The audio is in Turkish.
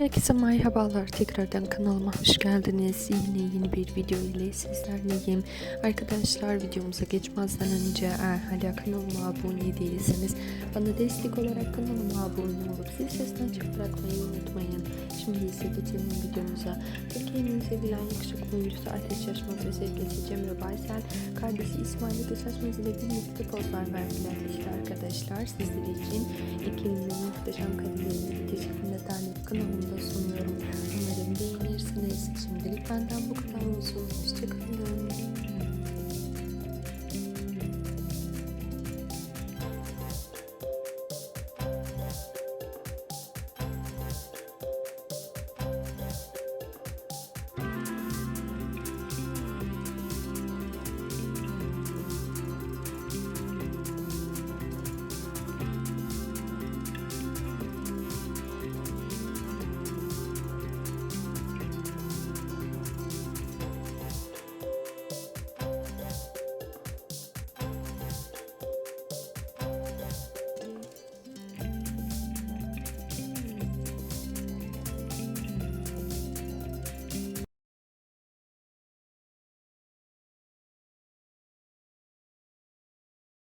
Herkese merhabalar tekrardan kanalıma hoş geldiniz. Yine yeni bir video ile sizlerleyim. Arkadaşlar videomuza geçmezden önce eğer hala kanalıma abone değilseniz bana destek olarak kanalıma abone olup zil sesini açık bırakmayı unutmayın. Şimdi ise geçelim videomuza. Türkiye'nin sevilen yakışıklı oyuncusu Ateş Yaşmaz ve sevgilisi Cemre Baysel kardeşi İsmail Göçaşmaz ile birlikte pozlar verdiler. İşte arkadaşlar sizler için ikilinin muhteşem şeklinde derleyip kanalımda sunuyorum. Umarım beğenirsiniz. Şimdilik benden bu kadar olsun.